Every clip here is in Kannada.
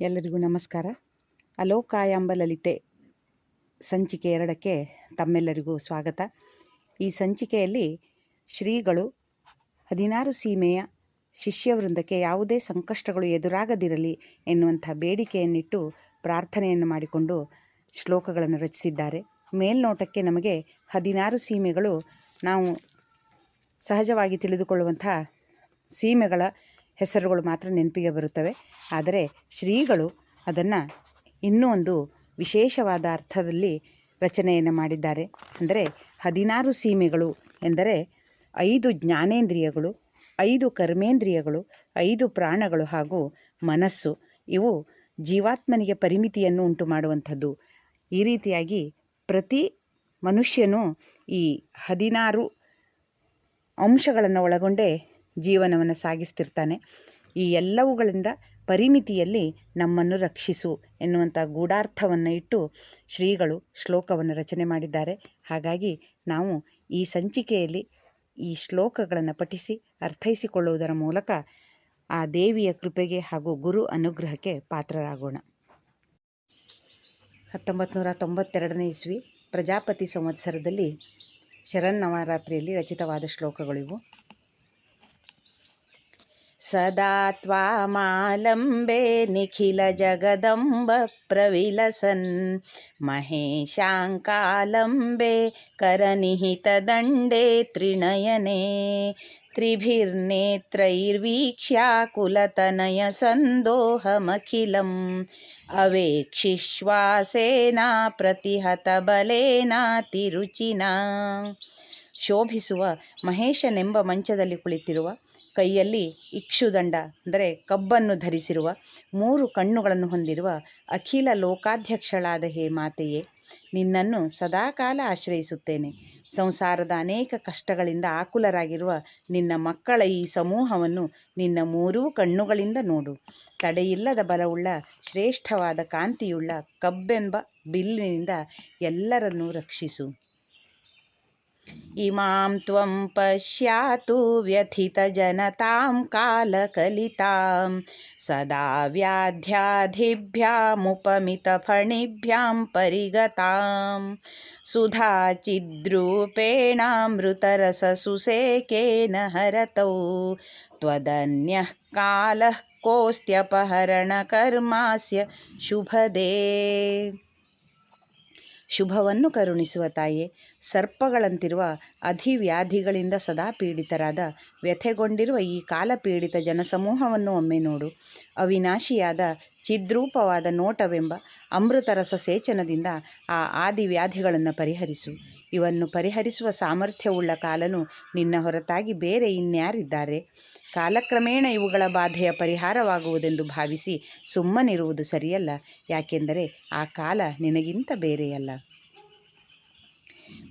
ಎಲ್ಲರಿಗೂ ನಮಸ್ಕಾರ. ಅಲೋಕಾಯಾಂಬ ಲಲಿತೆ ಸಂಚಿಕೆ ಎರಡಕ್ಕೆ ತಮ್ಮೆಲ್ಲರಿಗೂ ಸ್ವಾಗತ. ಈ ಸಂಚಿಕೆಯಲ್ಲಿ ಶ್ರೀಗಳು ಹದಿನಾರು ಸೀಮೆಯ ಶಿಷ್ಯವೃಂದಕ್ಕೆ ಯಾವುದೇ ಸಂಕಷ್ಟಗಳು ಎದುರಾಗದಿರಲಿ ಎನ್ನುವಂಥ ಬೇಡಿಕೆಯನ್ನಿಟ್ಟು ಪ್ರಾರ್ಥನೆಯನ್ನು ಮಾಡಿಕೊಂಡು ಶ್ಲೋಕಗಳನ್ನು ರಚಿಸಿದ್ದಾರೆ. ಮೇಲ್ನೋಟಕ್ಕೆ ನಮಗೆ ಹದಿನಾರು ಸೀಮೆಗಳು ನಾವು ಸಹಜವಾಗಿ ತಿಳಿದುಕೊಳ್ಳುವಂಥ ಸೀಮೆಗಳ ಹೆಸರುಗಳು ಮಾತ್ರ ನೆನಪಿಗೆ ಬರುತ್ತವೆ. ಆದರೆ ಶ್ರೀಗಳು ಅದನ್ನು ಇನ್ನೂ ಒಂದು ವಿಶೇಷವಾದ ಅರ್ಥದಲ್ಲಿ ರಚನೆಯನ್ನು ಮಾಡಿದ್ದಾರೆ. ಅಂದರೆ ಹದಿನಾರು ಸೀಮೆಗಳು ಎಂದರೆ ಐದು ಜ್ಞಾನೇಂದ್ರಿಯಗಳು, ಐದು ಕರ್ಮೇಂದ್ರಿಯಗಳು, ಐದು ಪ್ರಾಣಗಳು ಹಾಗೂ ಮನಸ್ಸು. ಇವು ಜೀವಾತ್ಮನಿಗೆ ಪರಿಮಿತಿಯನ್ನು ಉಂಟು ಮಾಡುವಂಥದ್ದು ಈ ರೀತಿಯಾಗಿ ಪ್ರತಿ ಮನುಷ್ಯನು ಈ ಹದಿನಾರು ಅಂಶಗಳನ್ನು ಒಳಗೊಂಡೇ ಜೀವನವನ್ನು ಸಾಗಿಸ್ತಿರ್ತಾನೆ. ಈ ಎಲ್ಲವುಗಳಿಂದ ಪರಿಮಿತಿಯಲ್ಲಿ ನಮ್ಮನ್ನು ರಕ್ಷಿಸು ಎನ್ನುವಂಥ ಗೂಢಾರ್ಥವನ್ನು ಇಟ್ಟು ಶ್ರೀಗಳು ಶ್ಲೋಕವನ್ನು ರಚನೆ ಮಾಡಿದ್ದಾರೆ. ಹಾಗಾಗಿ ನಾವು ಈ ಸಂಚಿಕೆಯಲ್ಲಿ ಈ ಶ್ಲೋಕಗಳನ್ನು ಪಠಿಸಿ ಅರ್ಥೈಸಿಕೊಳ್ಳುವುದರ ಮೂಲಕ ಆ ದೇವಿಯ ಕೃಪೆಗೆ ಹಾಗೂ ಗುರು ಅನುಗ್ರಹಕ್ಕೆ ಪಾತ್ರರಾಗೋಣ. ಹತ್ತೊಂಬತ್ತು ನೂರ ತೊಂಬತ್ತೆರಡನೇ ಇಸ್ವಿ ಪ್ರಜಾಪತಿ ಸಂವತ್ಸರದಲ್ಲಿ ಶರನ್ನವರಾತ್ರಿಯಲ್ಲಿ ರಚಿತವಾದ ಶ್ಲೋಕಗಳಿವು. ಸದಾ ತ್ವಾಮಾಲಂಬೆ ನಿಖಿಲ ಜಗದಂಬ ಪ್ರವಿಲಸನ್. ಮಹೇಶಾಂಕಾಲಂಬೆ ಕರನಿಹಿತದಂಡೆ ತ್ರಿನಯನೆ. ತ್ರಿಭಿರ್ನೇತ್ರೈರ್ವೀಕ್ಷ್ಯ ಕುಲತನಯ ಸಂದೋಹಮಖಿಲಂ. ಅವೇಕ್ಷಿಶ್ವಾಸೇನ ಪ್ರತಿಹತ ಬಲೇನಾತಿರುಚಿನ ಶೋಭಿಸುವ ಮಹೇಶನೆಂಬ ಮಂಚದಲ್ಲಿ ಕುಳಿತಿರುವ ಕೈಯಲ್ಲಿ ಇಕ್ಷುದಂಡ ಅಂದರೆ ಕಬ್ಬನ್ನು ಧರಿಸಿರುವ ಮೂರು ಕಣ್ಣುಗಳನ್ನು ಹೊಂದಿರುವ ಅಖಿಲ ಲೋಕಾಧ್ಯಕ್ಷಳಾದ ಹೇ ಮಾತೆಯೇ, ನಿನ್ನನ್ನು ಸದಾಕಾಲ ಆಶ್ರಯಿಸುತ್ತೇನೆ. ಸಂಸಾರದ ಅನೇಕ ಕಷ್ಟಗಳಿಂದ ಆಕುಲರಾಗಿರುವ ನಿನ್ನ ಮಕ್ಕಳ ಈ ಸಮೂಹವನ್ನು ನಿನ್ನ ಮೂರೂ ಕಣ್ಣುಗಳಿಂದ ನೋಡು. ತಡೆಯಿಲ್ಲದ ಬಲವುಳ್ಳ, ಶ್ರೇಷ್ಠವಾದ ಕಾಂತಿಯುಳ್ಳ ಕಬ್ಬೆಂಬ ಬಿಲ್ಲಿನಿಂದ ಎಲ್ಲರನ್ನೂ ರಕ್ಷಿಸು. इमां त्वं पश्यातु व्यथितजनतां कालकलितां। सदा व्याध्याधिभ्यामुपमितफणिभ्यां परिगतां। सुधाचिद्रूपेणामृतरससुसेकेन हरतौ। त्वदन्यः कालः कोऽस्त्यपहरणकर्मास्य शुभदे। ಶುಭವನ್ನು ಕರುಣಿಸುವ ತಾಯೇ, ಸರ್ಪಗಳಂತಿರುವ ಅಧಿವ್ಯಾಧಿಗಳಿಂದ ಸದಾ ಪೀಡಿತರಾದ ವ್ಯಥೆಗೊಂಡಿರುವ ಈ ಕಾಲಪೀಡಿತ ಜನಸಮೂಹವನ್ನು ಒಮ್ಮೆ ನೋಡು. ಅವಿನಾಶಿಯಾದ ಚಿದ್ರೂಪವಾದ ನೋಟವೆಂಬ ಅಮೃತರಸ ಸೇಚನದಿಂದ ಆ ಆದಿವ್ಯಾಧಿಗಳನ್ನು ಪರಿಹರಿಸು. ಇವನ್ನು ಪರಿಹರಿಸುವ ಸಾಮರ್ಥ್ಯವುಳ್ಳ ಕಾಲನು ನಿನ್ನ ಹೊರತಾಗಿ ಬೇರೆ ಇನ್ಯಾರಿದ್ದಾರೆ? ಕಾಲಕ್ರಮೇಣ ಇವುಗಳ ಬಾಧೆಯ ಪರಿಹಾರವಾಗುವುದೆಂದು ಭಾವಿಸಿ ಸುಮ್ಮನಿರುವುದು ಸರಿಯಲ್ಲ ಯಾಕೆಂದರೆ ಆ ಕಾಲ ನಿನಗಿಂತ ಬೇರೆಯಲ್ಲ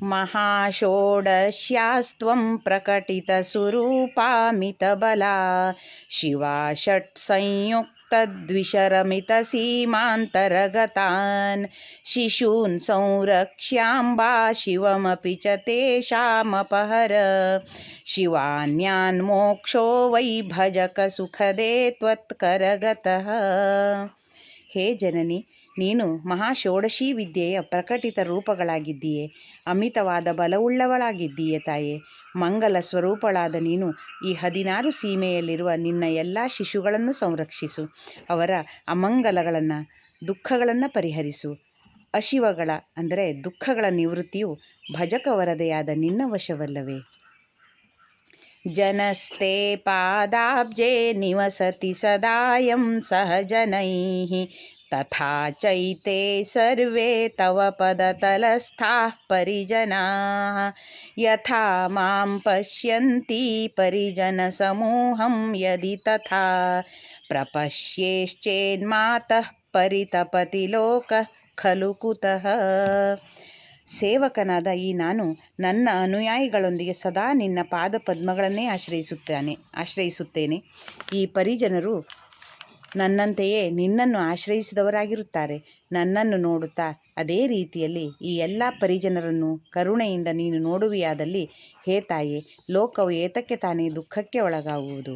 महाषोडश्यास्त्वं प्रकटितस्वरूपामितबला शिवा तद्विषरमितसीमान्तरगतान् शिशून् संरक्ष्याम्बा शिवमपि च तेषामपहर शिवान्यान्मोक्षो वै भजकसुखदे त्वत्करगतः। हे जननी ನೀನು ಮಹಾಷೋಡಶೀ ವಿದ್ಯೆಯ ಪ್ರಕಟಿತ ರೂಪಗಳಾಗಿದ್ದೀಯೆ. ಅಮಿತವಾದ ಬಲವುಳ್ಳವಳಾಗಿದ್ದೀಯೆ ತಾಯೆ. ಮಂಗಲ ಸ್ವರೂಪಳಾದ ನೀನು ಈ ಹದಿನಾರು ಸೀಮೆಯಲ್ಲಿರುವ ನಿನ್ನ ಎಲ್ಲ ಶಿಶುಗಳನ್ನು ಸಂರಕ್ಷಿಸು. ಅವರ ಅಮಂಗಲಗಳನ್ನು, ದುಃಖಗಳನ್ನು ಪರಿಹರಿಸು. ಅಶಿವಗಳ ಅಂದರೆ ದುಃಖಗಳ ನಿವೃತ್ತಿಯು ಭಜಕ ವರದೆಯಾದ ನಿನ್ನ ವಶವಲ್ಲವೇ. ಜನಸ್ತೆ ಪಾದಾಬ್ಜೆ ನಿವಸತಿ ಸದಾಯಂ ಸಹಜನೈಹಿ तथा चैते सर्वे तव पदतलस्थाः परिजनाः यथा मां पश्यन्ति परिजनसमूहं यदि तथा प्रपश्येश्चेन्मातः परितपति लोकः खलु कुतः ಸೇವಕನಾದ ಈ ನಾನು ನನ್ನ ಅನುಯಾಯಿಗಳೊಂದಿಗೆ ಸದಾ ನಿನ್ನ ಪಾದ ಪದ್ಮಗಳನ್ನೇ ಆಶ್ರಯಿಸುತ್ತಾನೆ ಆಶ್ರಯಿಸುತ್ತೇನೆ ಈ ಪರಿಜನರು ನನ್ನಂತೆಯೇ ನಿನ್ನನ್ನು ಆಶ್ರಯಿಸಿದವರಾಗಿರುತ್ತಾರೆ. ನನ್ನನ್ನು ನೋಡುತ್ತಾ ಅದೇ ರೀತಿಯಲ್ಲಿ ಈ ಎಲ್ಲ ಪರಿಜನರನ್ನು ಕರುಣೆಯಿಂದ ನೀನು ನೋಡುವಿಯಾದಲ್ಲಿ, ಹೇ ತಾಯೇ, ಲೋಕವು ಏತಕ್ಕೆ ತಾನೇ ದುಃಖಕ್ಕೆ ಒಳಗಾಗುವುದು?